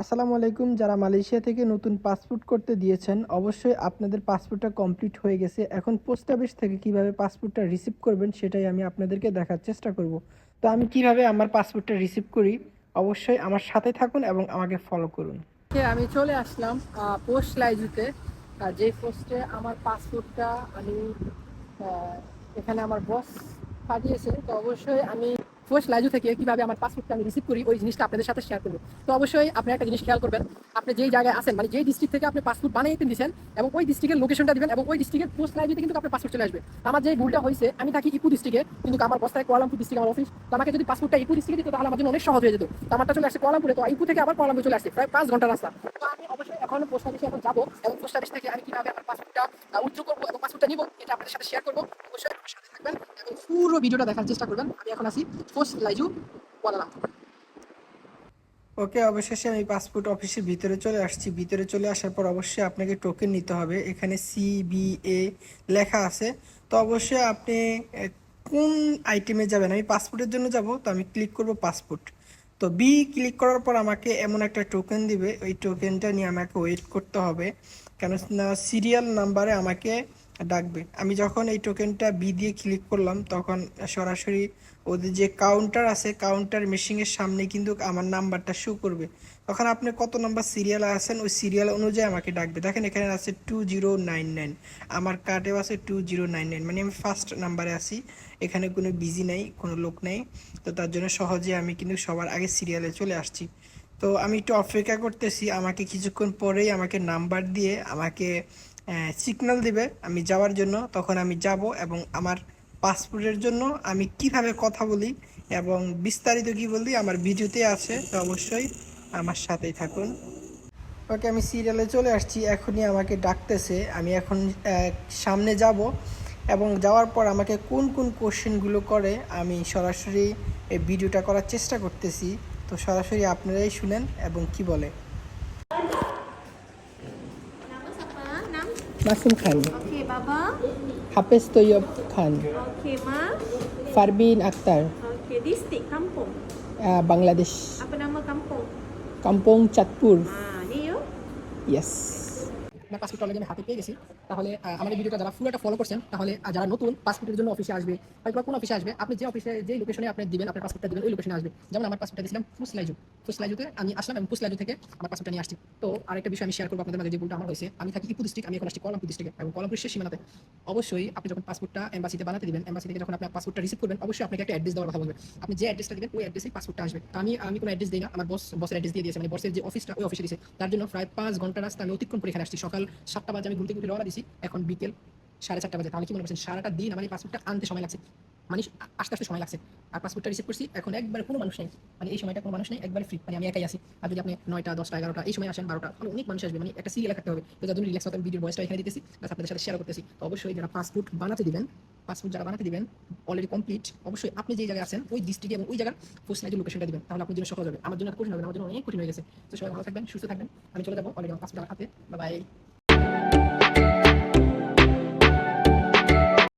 আসসালামু আলাইকুম, যারা মালয়েশিয়া থেকে নতুন পাসপোর্ট করতে দিয়েছেন, অবশ্যই আপনাদের পাসপোর্টটা কমপ্লিট হয়ে গেছে। এখন পোস্ট অফিস থেকে কীভাবে পাসপোর্টটা রিসিভ করবেন, সেটাই আমি আপনাদেরকে দেখার চেষ্টা করব। তো আমি কীভাবে আমার পাসপোর্টটা রিসিভ করি, অবশ্যই আমার সাথে থাকুন এবং আমাকে ফলো করুন। আমি চলে আসলাম পোস্ট লাইজুতে যে পোস্টে আমার পাসপোর্টটা আমি এখানে আমার বস পাঠিয়েছে, তো অবশ্যই আমি পোস্ট লাইজু থেকে কীভাবে আমার পাসপোর্টটা আমি রিসিভ করি, ওই জিনিসটা আপনাদের সাথে শেয়ার করব। তো অবশ্যই আপনি একটা জিনিস খেয়াল করবেন, আপনি যেই জায়গায় আছেন মানে যেই ডিস্ট্রিক্ট থেকে আপনি পাসপোর্ট বানিয়ে দিয়েছেন এবং ওই ডিস্ট্রিক্টের লোকেশনটা দিবেন এবং ওই ডিস্ট্রিক্টের পোস্ট লাইজুতে কিন্তু আপনার পাসপোর্ট চলে আসবে। আমার যে ভুলটা হয়েছে, আমি থাকি ইপু ডিস্ট্রিক্টে কিন্তু আমার বস্তায় কোয়ালামপুর ডিস্ট্রিক্ট আমার অফিস তো আমাকে যদি পাসপোর্টটা ইপু ডিস্ট্রিক্টে দিত, তাহলে আমার জন্য অনেক সহজ হয়ে যেত। আমারটা চলে আসছে কোয়ালামপুরে তো ইপু থেকে আবার কোয়ালামপুর চলে আসছে, প্রায় পাঁচ ঘণ্টা রাস্তা। তো আমি অবশ্যই এখন পোস্ট অফিসে এখন যাব এবং পোস্ট অফিস থেকে আমি কীভাবে আমার পাসপোর্টটা উজ্জ্ব করব এবং পাসপোর্টটা নিবো, এটা আপনাদের সাথে শেয়ার করব। অবশ্যই সাথে থাকবেন। পুরো ভিডিওটা দেখার চেষ্টা করবেন। আমি এখন আসি পোস্ট লাইজু কোয়ালালামপুর ওকে, অবশেষে আমি পাসপোর্ট অফিসের ভিতরে চলে আসছি। ভিতরে চলে আসার পর অবশ্যই আপনাকে টোকেন নিতে হবে। এখানে সিবিএ লেখা আছে। তো অবশ্যই আপনি কোন আইটেমে যাবেন? আমি পাসপোর্টের জন্য যাব, তো আমি ক্লিক করব পাসপোর্ট। তো বি ক্লিক করার পর আমাকে এমন একটা টোকেন দিবে। ওই টোকেনটা নিয়ে আমাকে ওয়েট করতে হবে। কেন সিরিয়াল নাম্বারে আমাকে ডাকবে। আমি যখন এই টোকেনটা বি দিয়ে ক্লিক করলাম, তখন সরাসরি ওদের যে কাউন্টার আছে কাউন্টার মেশিনের সামনে কিন্তু আমার নাম্বারটা শো করবে। তখন আপনি কত নাম্বার সিরিয়ালে আছেন, ওই সিরিয়াল অনুযায়ী আমাকে ডাকবে। দেখেন এখানে আছে টু জিরো নাইন নাইন আমার কার্ডেও আছে টু জিরো নাইন নাইন মানে আমি ফার্স্ট নাম্বারে আছি, এখানে কোনো বিজি নেই, কোনো লোক নেই। তো তার জন্য সহজে আমি কিন্তু সবার আগে সিরিয়ালে চলে আসছি। তো আমি একটু অপেক্ষা করতেছি, আমাকে কিছুক্ষণ পরেই আমাকে নাম্বার দিয়ে আমাকে সিগন্যাল দিবে আমি যাওয়ার জন্য, তখন আমি যাব এবং আমার পাসপোর্টের জন্য আমি কীভাবে কথা বলি এবং বিস্তারিত কি বলি আমার ভিডিওতে আছে, তো অবশ্যই আমার সাথেই থাকুন। ওকে আমি সিরিয়ালে চলে আসছি, এখনই আমাকে ডাকতেছে, আমি এখন সামনে যাব এবং যাওয়ার পর আমাকে কোন কোন কোশ্চেনগুলো করে, আমি সরাসরি এই ভিডিওটা করার চেষ্টা করতেছি। তো সরাসরি আপনারাই শুনেন এবং কি বলে। Masum Khan Okey, Baba. Hafez Taiyab Khan Okey, Ma. Farbin Akter Okey, distrik kampung. Ah, Bangladesh Apa nama kampung? কাম্পং Chandpur Ah, ni you. Yes আপনার পাসপোর্ট অলরেডি আমি হাতে পেয়ে গেছি। তাহলে আমাদের ভিডিওটা যারা ফুল একটা ফলো করছেন, তাহলে যারা নতুন, পাসপোর্টের জন্য অফিসে আসবে হয়তো কোন অফিসে আসবে, আপনি যে অফিসে যে লোকেশনে আপনি দিবেন, আপনার পাসপোর্টটা দিবেন, ওই লোকেশনে আসবে। যেমন আমার পাসপোর্টটা দিয়েছিলাম ফুসলাইজু ফুসলাইজুতে আমি আসলাম এবং ফুসলাইজু থেকে আমার পাসপোর্টটা নিয়ে আসছি। তো আরেকটা বিষয় আমি শেয়ার করব আপনাদের মাঝে, যে ভুলটা আমার হয়েছে। আমি থাকি ইপু ডিস্ট্রিক্ট আমি এখন আসছি কলামপুর ডিস্ট্রিক্টে এবং কলামপুর শেষ সীমানাতে। অবশ্যই আপনি যখন পাসপোর্টটা এম্বাসিতে বানাতে দিবেন এম্বাসি থেকে যখন আপনার পাসপোর্টটা রিসিভ করবেন, অবশ্যই আপনাকে একটা অ্যাড্রেস দেওয়ার কথা বলবে। আপনি যে অ্যাড্রেসটা দিবেন, ওই অ্যাড্রেসেই পাসপোর্টটা আসবে। আমি আমি কোনো অ্যাড্রেস দিই না, আমার বস বসের অ্যাড্রেস দিয়ে দিয়েছে মানে বসের যে অফিসটা ওই অফিসে দিয়েছে। তার জন্য প্রায় পাঁচ ঘণ্টা রাস্তা আমি অতিক্রম করে এখানে আসছি সকাল। সাতটা বাজে আমি ঘুম থেকে উঠে রওনা দিছি। এখন বিকেল সাড়ে চারটা বাজে। তাহলে কি মনে করছেন? সারাটা দিন আমার এই পাসপোর্টটা আনতে সময় লাগছে। মানে আস্তে আস্তে সময় লাগছে। আর পাসপোর্টটা রিসিভ করছি, এখন একবারে কোনো মানুষ নেই। মানে এই সময়টা কোনো মানুষ নেই, একবারে ফ্রি মানে আমি একাই আসি আর যদি আপনি নয়টা, দশটা, এগারোটা, এই সময় আসেন, বারোটা, তাহলে অনেক মানুষ আসবে। মানে একটা সিরিয়াল থাকতে হবে। তো যার জন্য রিল্যাক্স হতে ভিডিওর ভয়েসটা এখানে দিতেছি। প্লাস আপনাদের সাথে শেয়ার করতেছি। তো অবশ্যই যারা পাসপোর্ট বানাতে দিবেন পাসপোর্ট যারা বানাতে দিবেন অলরেডি কমপ্লিট অবশ্যই আপনি যে জায়গায় আছেন, ওই ডিস্ট্রিক্ট এবং ওই জায়গার পোস্ট লাইজের লোকেশনটা দিবেন, তাহলে আপনার জন্য সহজ হবে। আমার জন্য কঠিন হবে আমার জন্য অনেক কঠিন হয়ে গেছে। তো সবাই ভালো থাকবেন, সুস্থ থাকবেন। আমি চলে যাব অলরেডি আমার পাসপোর্ট হাতে। বাই